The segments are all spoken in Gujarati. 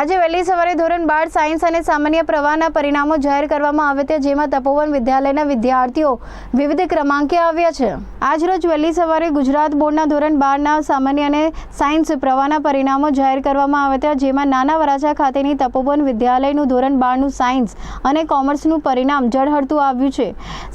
આજે વહેલી સવારે ધોરણ બાર સાયન્સ અને સામાન્ય પ્રવાહના પરિણામો જાહેર કરવામાં આવ્યા હતા જેમાં તપોવન વિદ્યાલયના વિદ્યાર્થીઓ વિવિધ ક્રમાંકે આવ્યા છે. આજરોજ વહેલી સવારે ગુજરાત બોર્ડના ધોરણ બારના સામાન્ય અને સાયન્સ પ્રવાહના પરિણામો જાહેર કરવામાં આવ્યા હતા જેમાં નાના વરાછા ખાતેની તપોવન વિદ્યાલયનું ધોરણ બારનું સાયન્સ અને કોમર્સનું પરિણામ ઝળહળતું આવ્યું છે.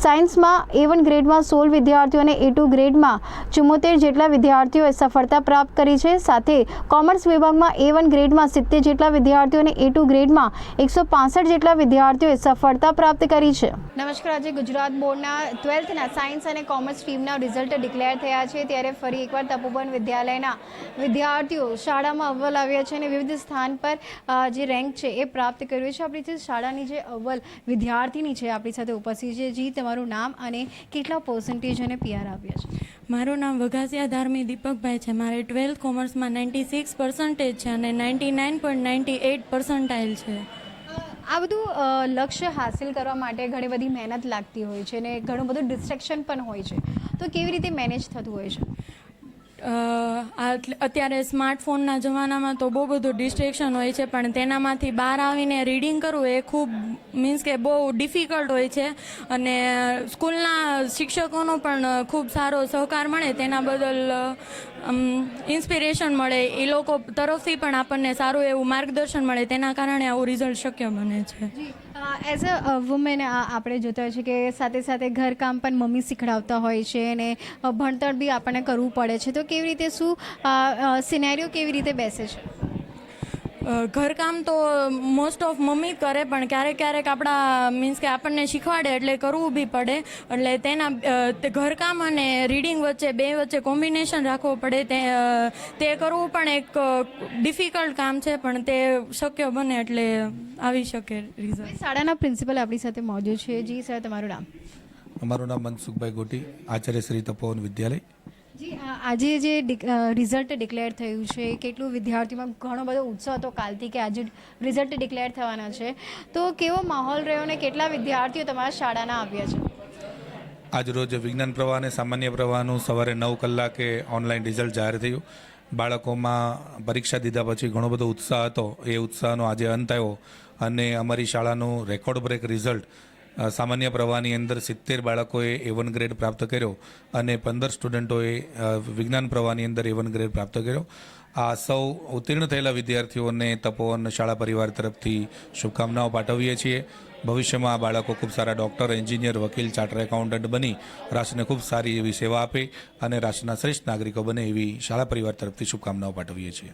સાયન્સમાં એ વન ગ્રેડમાં સોળ વિદ્યાર્થીઓ અને એ ટુ ગ્રેડમાં ચુમ્મોતેર જેટલા વિદ્યાર્થીઓએ સફળતા પ્રાપ્ત કરી છે, સાથે કોમર્સ વિભાગમાં એ વન ગ્રેડમાં સિત્તેર જેટલા વિદ્યાર્થીઓને એ ટુ ગ્રેડમાં એકસો પાસઠ જેટલા વિદ્યાર્થીઓએ સફળતા પ્રાપ્ત કરી છે. નમસ્કાર આજે ગુજરાત બોર્ડના ટ્વેલ્થના સાયન્સ અને કોમર્સ સ્ટ્રીમના રિઝલ્ટ ડિક્લેર થયા છે. ત્યારે ફરી એકવાર તપોવન વિદ્યાલયના વિદ્યાર્થીઓ શાળામાં અવ્વલ આવ્યા છે અને વિવિધ સ્થાન પર જે રેન્ક છે એ પ્રાપ્ત કર્યું છે. આપણી જે શાળાની જે અવ્વલ વિદ્યાર્થીની છે આપણી સાથે ઉપસ્થિત છે જી. તમારું નામ અને કેટલા પર્સન્ટેજ અને પીઆર આવ્યા છે? મારું નામ વઘાસિયા ધાર્મી દીપકભાઈ છે. મારે ટ્વેલ્થ કોમર્સમાં નાઇન્ટી સિક્સ પર્સન્ટેજ છે અને ninety nine point ninety eight percentile છે. આ બધું લક્ષ્ય હાસિલ કરવા માટે ઘણી બધી મહેનત લાગતી હોય છે અને ઘણું બધું ડિસ્ટ્રેક્શન પણ હોય છે. તો કેવી રીતે મેનેજ થતું હોય છે? અત્યારે સ્માર્ટફોનના જમાનામાં તો બહુ બધું ડિસ્ટ્રેક્શન હોય છે, પણ તેનામાંથી બહાર આવીને રીડિંગ કરવું એ ખૂબ મીન્સ કે બહુ ડિફિકલ્ટ હોય છે. અને સ્કૂલના શિક્ષકોનો પણ ખૂબ સારો સહકાર મળે, તેના બદલ ઇન્સ્પિરેશન મળે. એ લોકો તરફથી પણ આપણને સારું એવું માર્ગદર્શન મળે, તેના કારણે આવું રિઝલ્ટ શક્ય બને છે. એઝ અ વુમેન આપણે જોતા હોય છે કે સાથે સાથે ઘરકામ પણ મમ્મી શીખડાવતા હોય છે અને ભણતર બી આપણને કરવું પડે છે. તો કેવી રીતે શું સિનેરિયો કેવી રીતે બેસે છે? ઘરકામ તો મોસ્ટ ઓફ મમ્મી કરે પણ ક્યારેક ક્યારેક આપણા મીન્સ કે આપણને શીખવાડે એટલે કરવું બી પડે. એટલે તેના ઘરકામ અને રીડિંગ વચ્ચે બે વચ્ચે કોમ્બિનેશન રાખવું પડે. તે તે કરવું પણ એક ડિફિકલ્ટ કામ છે પણ તે શક્ય બને એટલે આવી શકે રિઝલ્ટ શાળાના પ્રિન્સિપલ આપણી સાથે મોજૂદ છે. જી સર તમારું નામ? અમારું નામ મનસુખભાઈ ગોટી આચાર્ય શ્રી તપોવન વિદ્યાલય. જી આજે જે રિઝલ્ટ ડિક્લેર થયું છે, કેટલું વિદ્યાર્થીમાં ઘણો બધો ઉત્સાહ હતો કાલથી કે આજે રિઝલ્ટ ડિક્લેર થવાના છે. તો કેવો માહોલ રહ્યો અને કેટલા વિદ્યાર્થીઓ તમારા શાળાના આવ્યા છે? આજરોજ વિજ્ઞાન પ્રવાહ અને સામાન્ય પ્રવાહનું સવારે નવ કલાકે ઓનલાઈન રિઝલ્ટ જાહેર થયું. બાળકોમાં પરીક્ષા દીધા પછી ઘણો બધો ઉત્સાહ હતો. એ ઉત્સાહનો આજે અંત આવ્યો અને અમારી શાળાનું રેકોર્ડ બ્રેક રિઝલ્ટ સામાન્ય પ્રવાહની અંદર સિત્તેર બાળકોએ એ વન ગ્રેડ પ્રાપ્ત કર્યો અને પંદર સ્ટુડન્ટોએ વિજ્ઞાન પ્રવાહની અંદર એ વન ગ્રેડ પ્રાપ્ત કર્યો. આ સૌ ઉત્તીર્ણ થયેલા વિદ્યાર્થીઓને તપોવન શાળા પરિવાર તરફથી શુભકામનાઓ પાઠવીએ છીએ. ભવિષ્યમાં આ બાળકો ખૂબ સારા ડૉક્ટર, એન્જિનિયર, વકીલ, ચાર્ટર એકાઉન્ટન્ટ બની રાષ્ટ્રને ખૂબ સારી એવી સેવા આપે અને રાષ્ટ્રના શ્રેષ્ઠ નાગરિકો બને એવી શાળા પરિવાર તરફથી શુભકામનાઓ પાઠવીએ છીએ.